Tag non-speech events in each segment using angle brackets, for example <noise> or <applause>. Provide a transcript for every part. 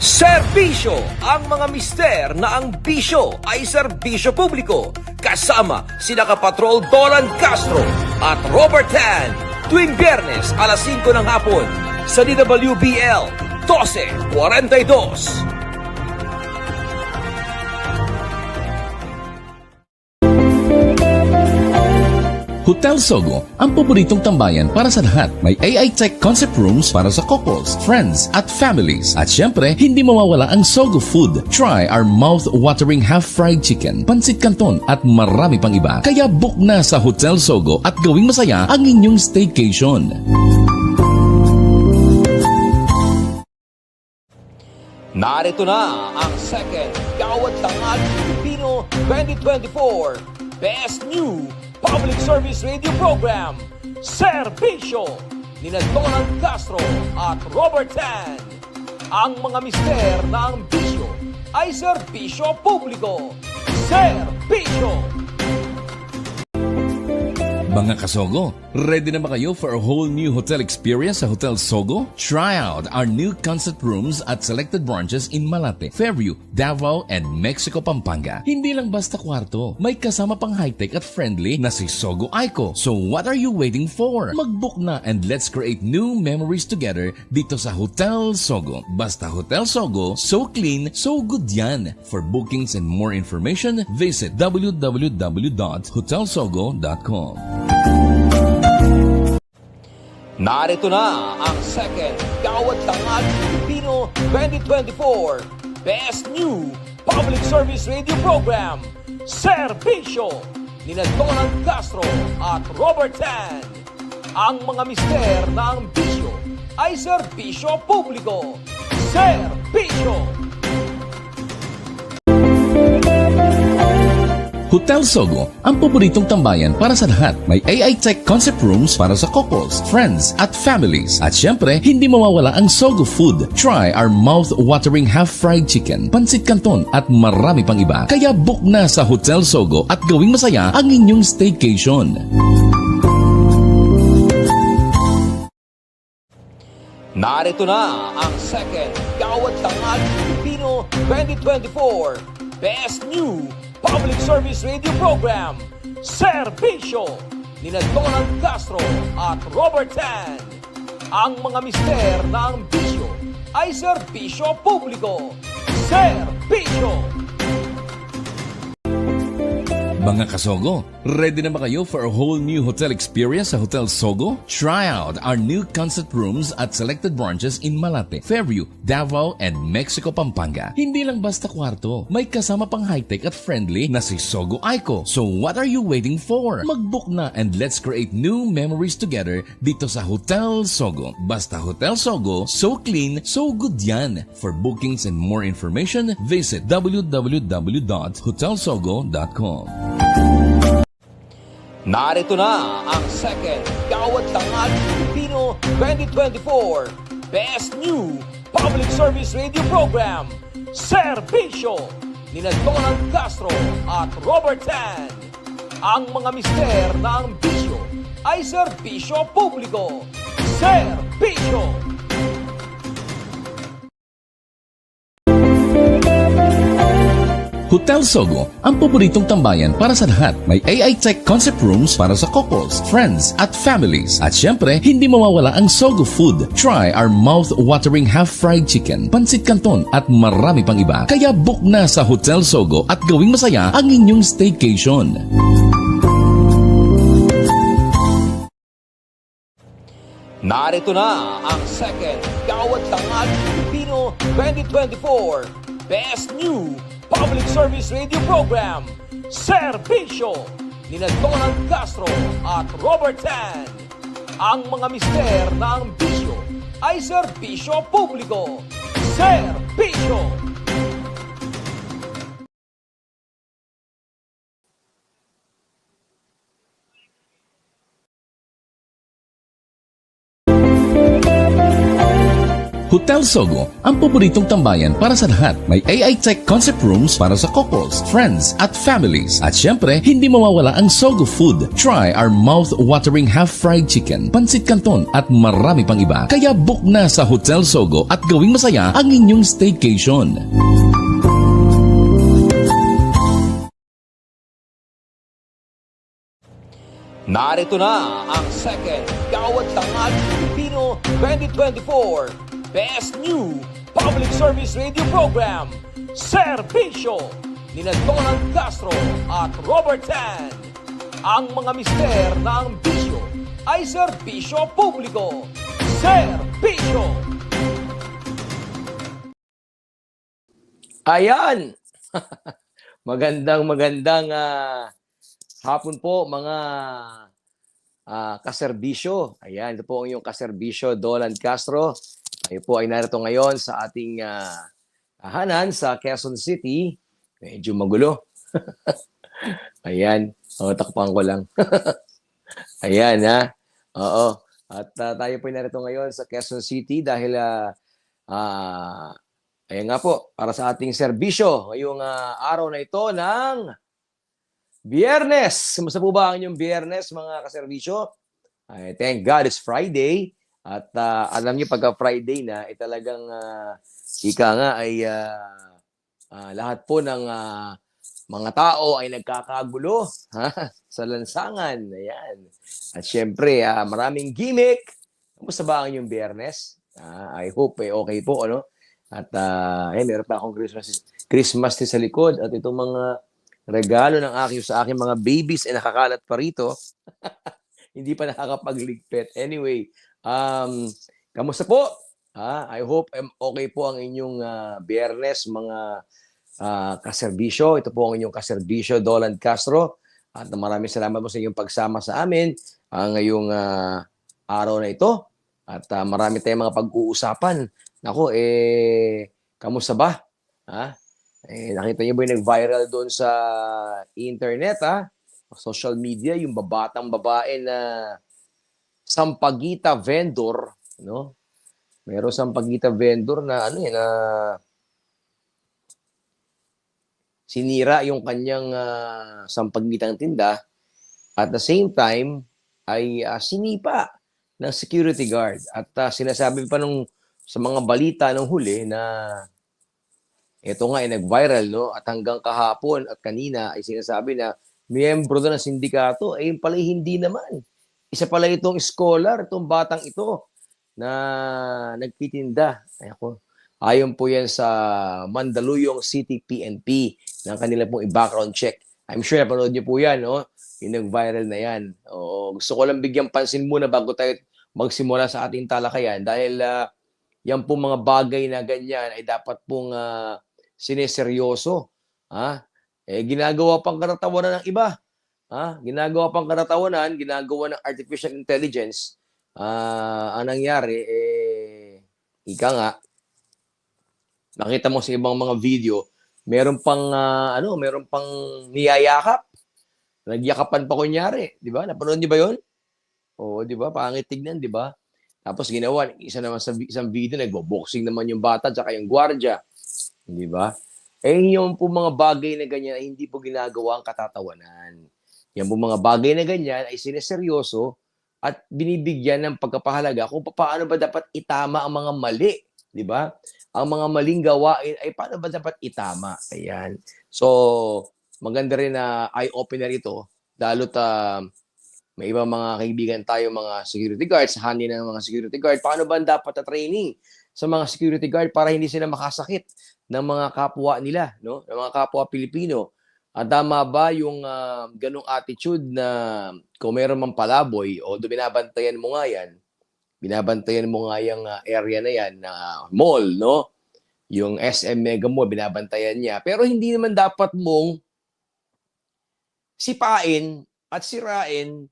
Serbisyo! Ang mga mister na ang bisyo ay serbisyo publiko. Kasama sina Kapatrol Dolan Castro at Robert Tan. Tuwing biyernes alas 5 ng hapon sa DWBL 1242. Hotel Sogo, ang paboritong tambayan para sa lahat. May AI Tech concept rooms para sa couples, friends, at families. At syempre, hindi mawawala ang Sogo food. Try our mouth-watering half-fried chicken, pansit canton, at marami pang iba. Kaya book na sa Hotel Sogo at gawing masaya ang inyong staycation. Narito na ang second Gawad Tangal Pilipino 2024 Best New Public Service Radio Program Serbisyo ni Donald Castro at Robert Tan. Ang mga mister ang bisyo ay serbisyo publiko. Serbisyo! Mga kasogo, ready na ba kayo for a whole new hotel experience sa Hotel Sogo? Try out our new concept rooms at selected branches in Malate, Fairview, Davao, and Mexico, Pampanga. Hindi lang basta kwarto, may kasama pang high-tech at friendly na si Sogo Aiko. So what are you waiting for? Mag-book na and let's create new memories together dito sa Hotel Sogo. Basta Hotel Sogo, so clean, so good yan. For bookings and more information, visit www.hotelsogo.com. Narito na ang second Gawad Tangal Pilipino 2024 Best New Public Service Radio Program Serbisyo ni Donald Castro at Robert Tan. Ang mga mister na ang bisyo ay serbisyo publiko. Serbisyo! Hotel Sogo, ang paboritong tambayan para sa lahat. May AI Tech concept rooms para sa couples, friends, at families. At syempre, hindi mawawala ang Sogo food. Try our mouth-watering half-fried chicken, pansit canton, at marami pang iba. Kaya book na sa Hotel Sogo at gawing masaya ang inyong staycation. Narito na ang second Gawad Tangal Pilipino 2024 Best New Public Service Radio Program Serbisyo ni Donald Castro at Robert Tan. Ang mga mister ang bisyo ay serbisyo publiko. Serbisyo! Mga kasogo, ready na ba kayo for a whole new hotel experience sa Hotel Sogo? Try out our new concept rooms at selected branches in Malate, Fairview, Davao, and Mexico, Pampanga. Hindi lang basta kwarto, may kasama pang high-tech at friendly na si Sogo Aiko. So what are you waiting for? Mag-book na and let's create new memories together dito sa Hotel Sogo. Basta Hotel Sogo, so clean, so good yan. For bookings and more information, visit www.hotelsogo.com. Narito na ang second Gawad Tangal Pilipino 2024 Best New Public Service Radio Program Serbisyo ni Donald Castro at Robert Tan. Ang mga mister na ang bisyo ay serbisyo publiko. Serbisyo! Hotel Sogo, ang paboritong tambayan para sa lahat. May AI Tech concept rooms para sa couples, friends, at families. At syempre, hindi mawawala ang Sogo food. Try our mouth-watering half-fried chicken, pansit canton, at marami pang iba. Kaya book na sa Hotel Sogo at gawing masaya ang inyong staycation. Narito na ang second Gawad Tangal Pilipino 2024 Best New Public Service Radio Program Serbisyo ni Donald Castro at Robert Tan. Ang mga mister ang bisyo ay serbisyo publiko. Serbisyo! Hotel Sogo, ang paboritong tambayan para sa lahat. May AI Tech concept rooms para sa couples, friends, at families. At syempre, hindi mawawala ang Sogo food. Try our mouth-watering half-fried chicken, pansit canton, at marami pang iba. Kaya book na sa Hotel Sogo at gawing masaya ang inyong staycation. Narito na ang second Gawad Tanghali Pilipino 2024 Best New Public Service Radio Program Serbisyo ni Donald Castro at Robert Tan. Ang mga mister ng bisyo ay serbisyo publiko. Serbisyo! Ayan! <laughs> magandang magandang ah, hapon po mga ah, kaserbisyo. Ayan, ito po ang iyong kaserbisyo, Dolan Castro. Tayo po ay narito ngayon sa ating ah, tahanan sa Quezon City. Medyo magulo. <laughs> Ayan, oh, takpan ko lang. <laughs> Ayan ha. Oo. At ah, tayo po ay narito ngayon sa Quezon City dahil ah, ah, ayan nga po, para sa ating serbisyo ngayong ah, araw na ito ng Biyernes! Kumusta po ba ang inyong biyernes, mga kaservisyo? Ay, thank God it's Friday. At ah, alam niyo pagka Friday na, eh, talagang ah, ika nga ay ah, ah, lahat po ng ah, mga tao ay nagkakagulo <laughs> ha? sa lansangan. Ayan. At syempre, ah, maraming gimmick. Kumusta ba ang inyong biyernes? Ah, I hope eh, okay po. Ano? At ah, eh, meron pa akong Christmas, Christmas tree sa likod. At itong mga regalo ng aking sa aking mga babies ay nakakalat pa rito. <laughs> Hindi pa nakakapagligpit. Anyway, um, kamusta po? Ah, I hope um, okay po ang inyong ah, biyernes, mga ah, kaserbisyo. Ito po ang inyong kaserbisyo, Dolan Castro. At maraming salamat po sa inyong pagsama sa amin ang ngayong ah, araw na ito. At ah, marami tayong mga pag-uusapan. Nako, eh, kamusta ba? Ha? Eh, nakita niyo ba yung nag-viral doon sa internet, ha? Social media, yung babatang babae na sampagita vendor, no? Meron sampagita vendor na ano yan, na sinira yung kanyang ah, sampagitang tinda at the same time ay ah, sinipa ng security guard at ah, sinasabi pa nung sa mga balita nung huli na ito nga ay nag-viral no at hanggang kahapon at kanina ay sinasabi na miyembro doon ng sindikato ay pala hindi naman. Isa pala itong scholar, itong batang ito na nagtitinda. Ay ako. Ayon po yan sa Mandaluyong City PNP ng kanila pong i-background check. I'm sure napanood niyo po yan, no? Yung nag-viral na yan. Oo, gusto ko lang bigyan pansin muna bago tayo magsimula sa ating talakayan dahil ah, yan pong mga bagay na ganyan ay dapat pong ah, sineseryoso. Ha? Eh, ginagawa pang karatawanan ng iba. Ha? Ginagawa pang karatawanan, ginagawa ng artificial intelligence. Ah, ang nangyari, eh, ika nga, nakita mo sa ibang mga video, meron pang, ah, ano, meron pang niyayakap. Nagyakapan pa kunyari, di ba? Napanood niyo ba yun? Oo, di ba? Pangit tignan, di ba? Tapos ginawa, isa naman sa isang video, nagbo-boxing naman yung bata tsaka yung gwardya. Di ba? Eh, yung po mga bagay na ganyan ay hindi po ginagawa ang katatawanan. Yan po mga bagay na ganyan ay sineseryoso at binibigyan ng pagkapahalaga kung paano ba dapat itama ang mga mali. Di ba? Ang mga maling gawain ay paano ba dapat itama. Ayan. So, maganda rin na eye-opener ito. Lalo't ah, may ibang mga kaibigan tayo, mga security guards, hani ng mga security guard. Paano ba dapat na training sa mga security guard para hindi sila makasakit ng mga kapwa nila, no? Ng mga kapwa Pilipino. At tama ba yung ah, ganong attitude na kung meron mang palaboy o binabantayan mo nga yan, binabantayan mo nga yung ah, area na yan na mall, no? Yung SM Mega Mall, binabantayan niya. Pero hindi naman dapat mong sipain at sirain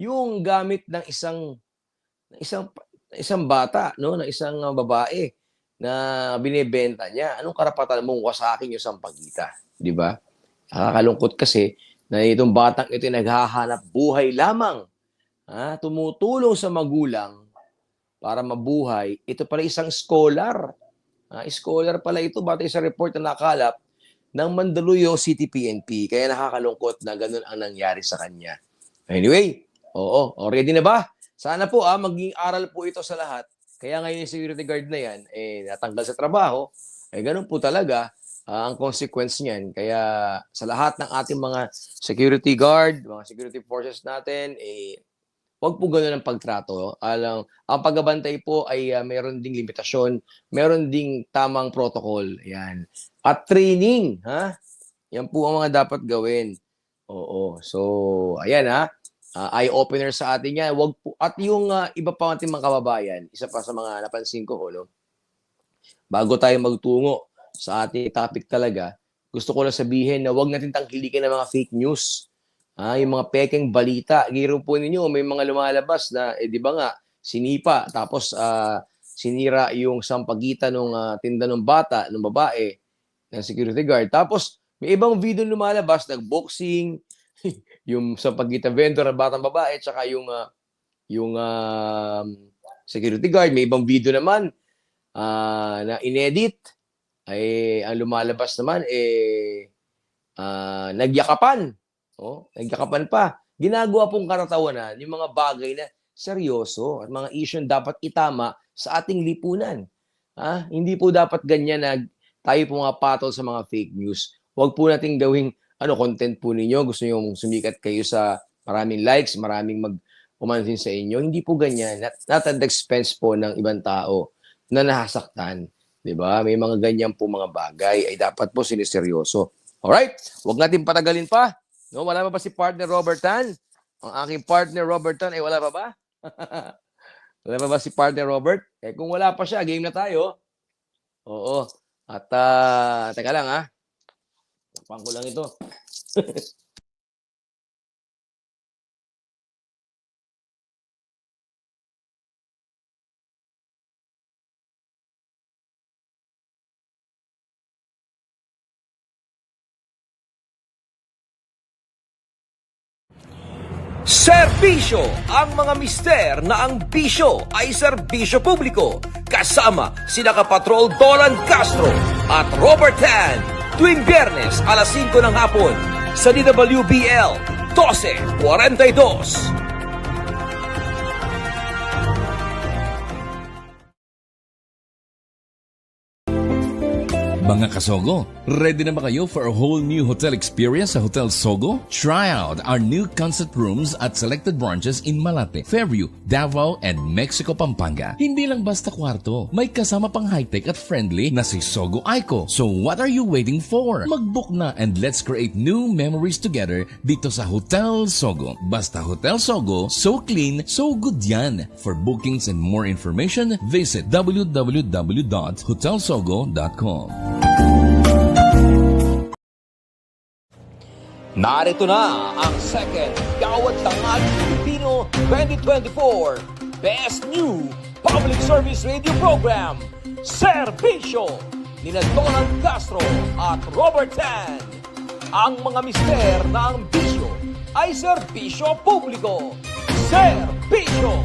yung gamit ng isang ng isang isang bata, no, ng isang uh, babae na binebenta niya. Anong karapatan mong wasakin yung sampagita, di ba? Nakakalungkot kasi na itong batang ito ay naghahanap buhay lamang. Ha? Tumutulong sa magulang para mabuhay, ito pala isang scholar. Ah, scholar pala ito batay sa report na nakalap ng Mandaluyong City PNP. Kaya nakakalungkot na ganun ang nangyari sa kanya. Anyway, oo, o, ready na ba? Sana po ah, maging aral po ito sa lahat. Kaya ngayon yung security guard na yan, eh, natanggal sa trabaho, eh ganun po talaga ah, ang consequence niyan. Kaya sa lahat ng ating mga security guard, mga security forces natin, eh, wag po ganun ang pagtrato. Alang, ang pagbabantay po ay ah, mayroon ding limitasyon, mayroon ding tamang protocol. Yan. At training, ha? Yan po ang mga dapat gawin. Oo. So, ayan ha. Ah, eye-opener sa atin yan. Wag po, at yung ah, iba pa ating mga kababayan, isa pa sa mga napansin ko, no? bago tayo magtungo sa ating topic talaga, gusto ko lang sabihin na wag natin tangkilikin ng mga fake news. Ah, yung mga pekeng balita. Giro po ninyo, may mga lumalabas na, eh di ba nga, sinipa, tapos ah, sinira yung sampagitan ng tinda ng bata, ng babae, ng security guard. Tapos, may ibang video lumalabas, nag-boxing, yung sampagitan vendor ng batang babae, tsaka yung, ah, yung ah, security guard. May ibang video naman ah, na inedit. Ay, ang lumalabas naman, eh, ah, nagyakapan. Oh, nagyakapan pa. Ginagawa pong karatawanan yung mga bagay na seryoso at mga issue dapat itama sa ating lipunan. Ha? Hindi po dapat ganyan na tayo po mga patol sa mga fake news. Huwag po nating gawing ano content po ninyo. Gusto niyo sumikat kayo sa maraming likes, maraming mag umansin sa inyo. Hindi po ganyan. Not, not at the expense po ng ibang tao na nahasaktan. 'Di ba? May mga ganyan po mga bagay ay dapat po siniseryoso. Alright? Huwag natin patagalin pa. No, wala pa ba si partner Robert Tan? Ang aking partner Robert Tan, eh wala pa ba? <laughs> wala pa ba si partner Robert? Eh kung wala pa siya, game na tayo. Oo. At ah, teka lang ha. Tapang ko lang ito. Serbisyo ang mga mister na ang bisyo ay serbisyo publiko kasama sina Kapatrol Dolan Castro at Robert Tan tuwing biyernes alas 5 ng hapon sa DWBL 1242. Mga kasogo, ready na ba kayo for a whole new hotel experience sa Hotel Sogo? Try out our new concept rooms at selected branches in Malate, Fairview, Davao, and Mexico, Pampanga. Hindi lang basta kwarto, may kasama pang high-tech at friendly na si Sogo Aiko. So what are you waiting for? Mag-book na and let's create new memories together dito sa Hotel Sogo. Basta Hotel Sogo, so clean, so good yan. For bookings and more information, visit www.hotelsogo.com. Narito na ang second Gawad Tangal Pilipino 2024 Best New Public Service Radio Program Serbisyo ni Donald Castro at Robert Tan. Ang mga mister na ang bisyo ay serbisyo publiko. Serbisyo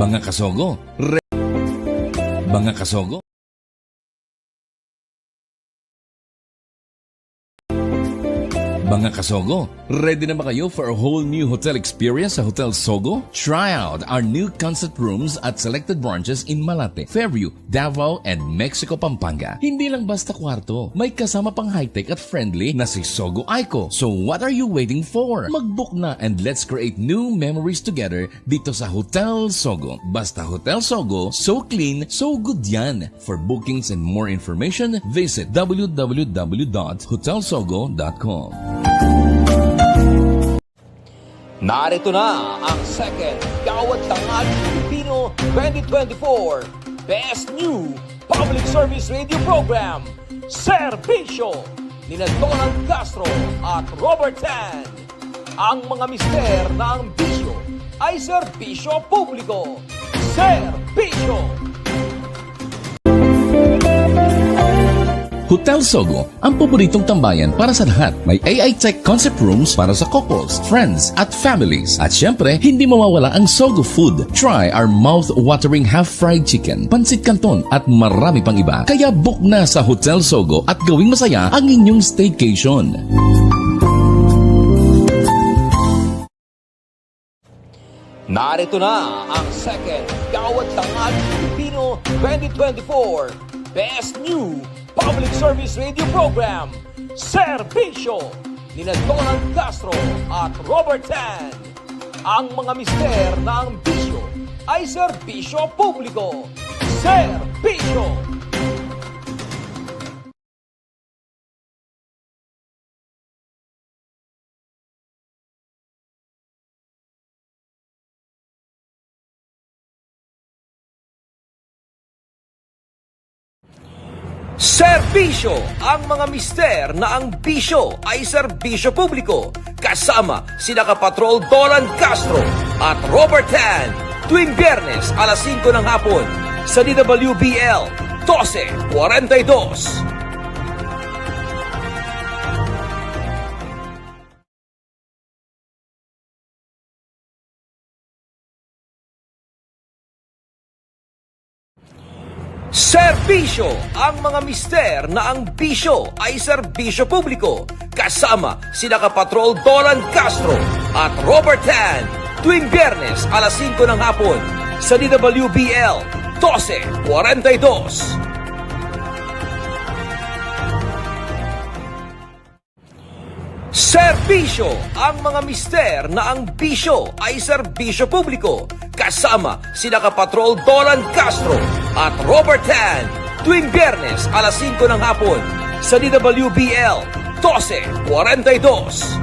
Mga kasogo, re- mga kasogo, Mga kasogo, ready na ba kayo for a whole new hotel experience sa Hotel Sogo? Try out our new concept rooms at selected branches in Malate, Fairview, Davao, and Mexico, Pampanga. Hindi lang basta kwarto, may kasama pang high-tech at friendly na si Sogo Aiko. So what are you waiting for? Mag-book na and let's create new memories together dito sa Hotel Sogo. Basta Hotel Sogo, so clean, so good yan. For bookings and more information, visit www.hotelsogo.com. Narito na ang second Gawad Tangal Pilipino 2024 Best New public service radio program, Servisyo, ni Donald Castro at Robert Tan. Ang mga mister na ang bisyo ay serbisyo publiko. Servisyo! Hotel Sogo, ang paboritong tambayan para sa lahat. May AI Tech concept rooms para sa couples, friends, at families. At syempre, hindi mawawala ang Sogo food. Try our mouth-watering half-fried chicken, pansit canton, at marami pang iba. Kaya book na sa Hotel Sogo at gawing masaya ang inyong staycation. Narito na ang second Gawad Tanghali Pilipino 2024 Best New Public Service Radio Program Servisyo ni Donald Castro at Robert Tan. Ang mga mister na ang bisyo ay serbisyo publiko. Servisyo! Serbisyo! Ang mga mister na ang bisyo ay serbisyo publiko. Kasama sina Kapatrol Dolan Castro at Robert Tan. Tuwing biyernes alas 5 ng hapon sa DWBL 1242. Serbisyo! Ang mga mister na ang bisyo ay serbisyo publiko. Kasama sina Kapatrol Dolan Castro at Robert Tan. Tuwing biyernes alas 5 ng hapon sa DWBL 1242. Serbisyo! Ang mga mister na ang bisyo ay serbisyo publiko. Kasama sina Kapatrol Dolan Castro at Robert Tan. Tuwing biyernes alas 5 ng hapon sa DWBL 1242.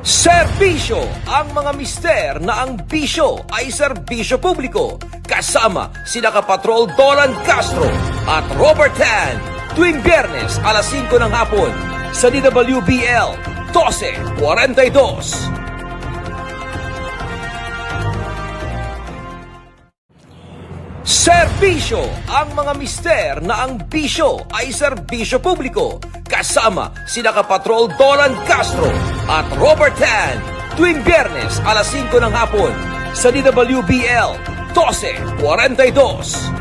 Serbisyo! Ang mga mister na ang bisyo ay serbisyo publiko. Kasama sina Kapatrol Dolan Castro at Robert Tan. Tuwing biyernes alas 5 ng hapon sa DWBL 1242. Serbisyo! Ang mga mister na ang bisyo ay serbisyo publiko. Kasama sina Kapatrol Dolan Castro at Robert Tan. Tuwing biyernes alas 5 ng hapon sa DWBL 1242.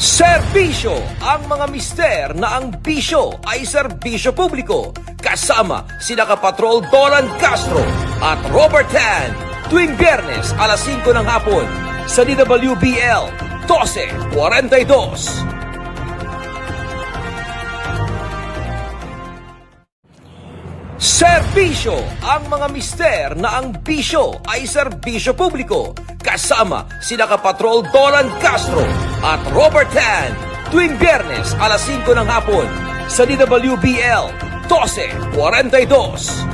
Serbisyo! Ang mga mister na ang bisyo ay serbisyo publiko. Kasama sina Kapatrol Dolan Castro at Robert Tan. Tuwing biyernes alas 5 ng hapon sa DWBL 1242. Serbisyo! Ang mga mister na ang bisyo ay serbisyo publiko. Kasama sina Kapatrol Dolan Castro at Robert Tan. Tuwing biyernes alas 5 ng hapon sa DWBL 1242.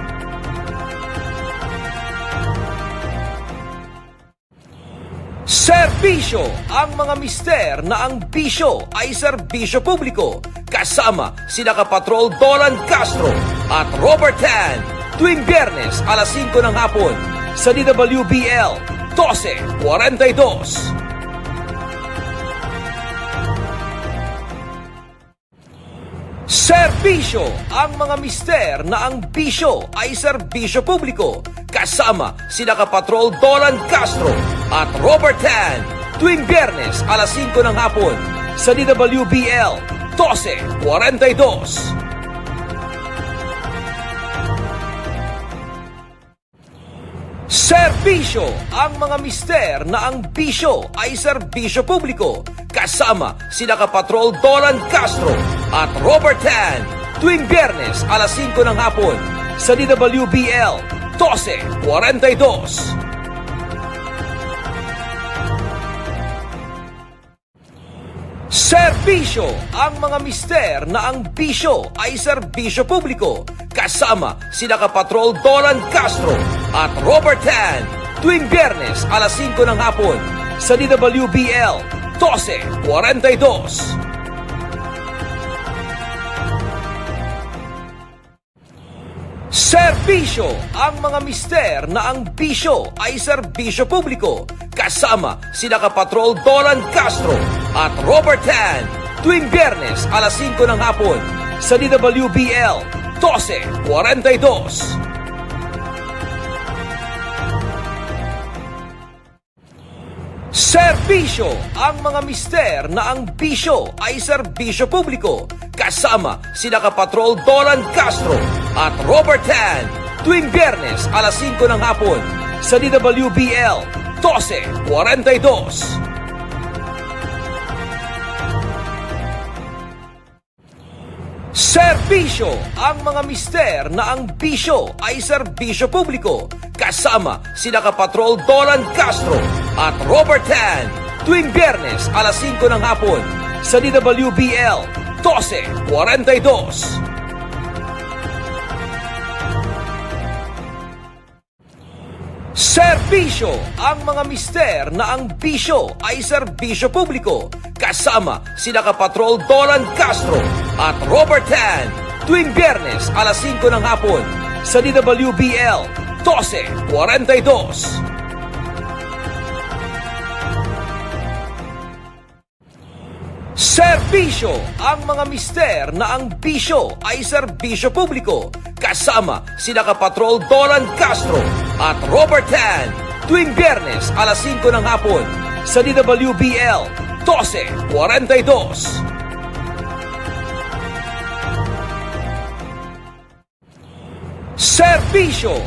Serbisyo! Ang mga mister na ang bisyo ay serbisyo publiko. Kasama sina Kapatrol Dolan Castro at Robert Tan. Tuwing biyernes alas 5 ng hapon sa DWBL 1242. Serbisyo! Ang mga mister na ang bisyo ay serbisyo publiko. Kasama sina Kapatrol Dolan Castro at Robert Tan. Tuwing biyernes alas 5 ng hapon sa DWBL 1242. Serbisyo! Ang mga mister na ang bisyo ay serbisyo publiko. Kasama sina Kapatrol Dolan Castro at Robert Tan. Tuwing biyernes alas 5 ng hapon sa DWBL 1242. Serbisyo! Ang mga mister na ang bisyo ay serbisyo publiko. Kasama sina Kapatrol Dolan Castro at Robert Tan. Tuwing biyernes alas 5 ng hapon sa DWBL 1242. Serbisyo. Ang mga mister na ang bisyo ay serbisyo publiko kasama sina Kapatrol Dolan Castro at Robert Tan. Tuwing biyernes alas 5 ng hapon sa DWBL 1242. Serbisyo ang mga mister na ang bisyo ay serbisyo publiko kasama sina Kapatrol Dolan Castro at Robert Tan tuwing biyernes alas 5 ng hapon sa DWBL 1242. Serbisyo ang mga mister na ang bisyo ay serbisyo publiko. Kasama sina Kapatrol Dolan Castro at Robert Tan tuwing biyernes alas 5 ng hapon sa DWBL 1242. Serbisyo ang mga mister na ang bisyo ay serbisyo publiko kasama sina Kapatrol Dolan Castro at Robert Tan tuwing biyernes alas 5 ng hapon sa DWBL 1242. Serbisyo. Ang mga mister na ang bisyo ay serbisyo publiko. Kasama sina Kapatrol Dolan Castro at Robert Tan tuwing biyernes alas 5 ng hapon sa DWBL 1242. Serbisyo